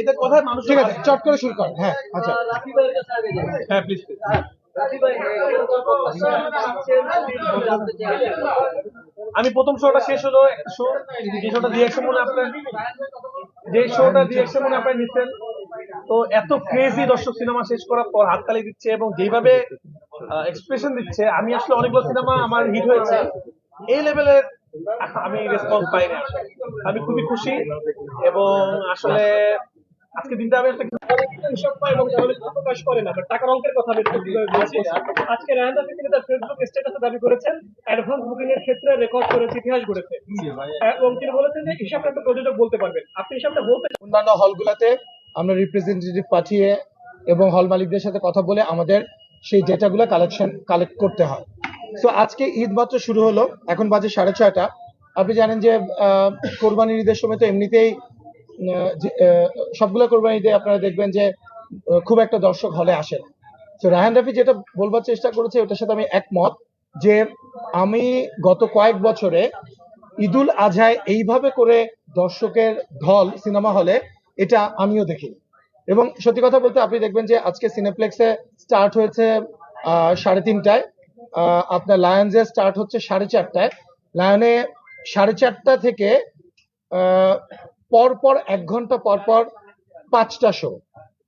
এদের কথায় মানুষ ঠিক আছে চট করে শুরু করেন হ্যাঁ আচ্ছা। হ্যাঁ প্লিজ আমি প্রথম শোটা শেষ হলো শো যে শোটা রিয়াকশন মনে আপনার যে শোটা রিয়াকশন মনে আপনার নিচ্ছেন। তো এত ক্রেজি দর্শক সিনেমা শেষ করার পর হাত হাততালি দিচ্ছে এবং যেভাবে এক্সপ্রেশন দিচ্ছে আমি আসলে অনেকগুলো সিনেমা আমার হিট হয়েছে। এই লেভেলের আমি রেসপন্স পাই না আমি খুবই খুশি এবং আসলে আজকে দিনটা আমি একটা এবং প্রকাশ করে না। টাকার অঙ্কের কথা আমি আজকে রায়না তিনি তার ফেসবুক স্ট্যাটাসে দাবি করেছেন অ্যাডভান্স বুকিং এর ক্ষেত্রে রেকর্ড করেছে, ইতিহাস গড়েছে। এবং তিনি বলেছেন যে হিসাবটা একটা প্রযোজক বলতে পারবেন। আপনি হিসাবটা বলতে অন্যান্য হলগুলোতে আমরা রিপ্রেজেন্টেটিভ পাঠিয়ে এবং হল মালিকদের সাথে কথা বলে আমাদের সেই ডেটাগুলো কালেকশন কালেক্ট করতে হয়। সো আজকে ঈদ মাত্র শুরু হলো। এখন বাজে সাড়ে ছয়টা। আপনি জানেন যে কোরবানির ঈদের সময় তো এমনিতেই সবগুলো কোরবানি ঈদে আপনারা দেখবেন যে খুব একটা দর্শক হলে আসে না। তো রাহান রাফি যেটা বলবার চেষ্টা করেছে, ওটার সাথে আমি একমত যে, আমি গত কয়েক বছরে ঈদুল আজহায় এইভাবে করে দর্শকের ঢল সিনেমা হলে এটা আমিও দেখিনি। এবং সত্যি কথা বলতে আপনি দেখবেন যে, আজকে সিনেপ্লেক্সে স্টার্ট হয়েছে সাড়ে তিনটায়। আপনার লায়ন্সে স্টার্ট হচ্ছে সাড়ে চারটায়। লায়নে সাড়ে চারটা থেকে আহ, পর পর এক ঘণ্টা পর পর পাঁচটা শো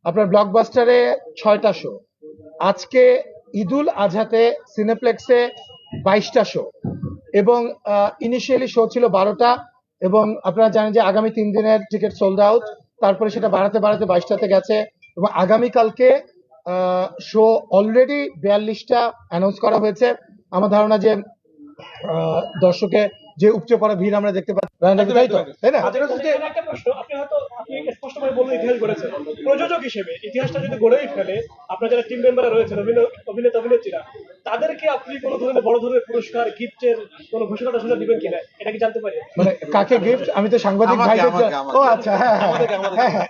আপনার ব্লকবাস্টারে ছয়টা শো আজকে ঈদুল আজহাতে সিনেপ্লেক্সে বাইশটা শো এবং ইনিশিয়ালি শো ছিল বারোটা এবং আপনারা জানেন যে আগামী তিন দিনের টিকিট সোল্ড আউট তারপরে সেটা বাড়াতে বাড়াতে বাইশটাতে গেছে। এবং আগামীকালকে শো অলরেডি বিয়াল্লিশটা অ্যানাউন্স করা হয়েছে আমার ধারণা যে দর্শকে যে উপচে পড়া ভিড় আমরা দেখতে পাচ্ছি তাই তো তাই না আজকে হচ্ছে এখানে একটা প্রশ্ন আপনি হয়তো আপনি স্পষ্টভাবে বললেন ইতিহাস গড়েছে প্রযোজক হিসেবে ইতিহাসটা যদি গড়েই ফেলে আপনার যারা টিম মেম্বার রয়েছেন অভিনেতা অভিনেত্রীরা তাদেরকে আপনি কোনো ধরনের বড় ধরনের পুরস্কার গিফটের কোনো ঘোষণা টোষণা দিবেন কিনা এটা কি জানতে পারি মানে কাকে গিফট আমি তো সাংবাদিক ভাইদের। ও আচ্ছা হ্যাঁ হ্যাঁ। হ্যাঁ হ্যাঁ.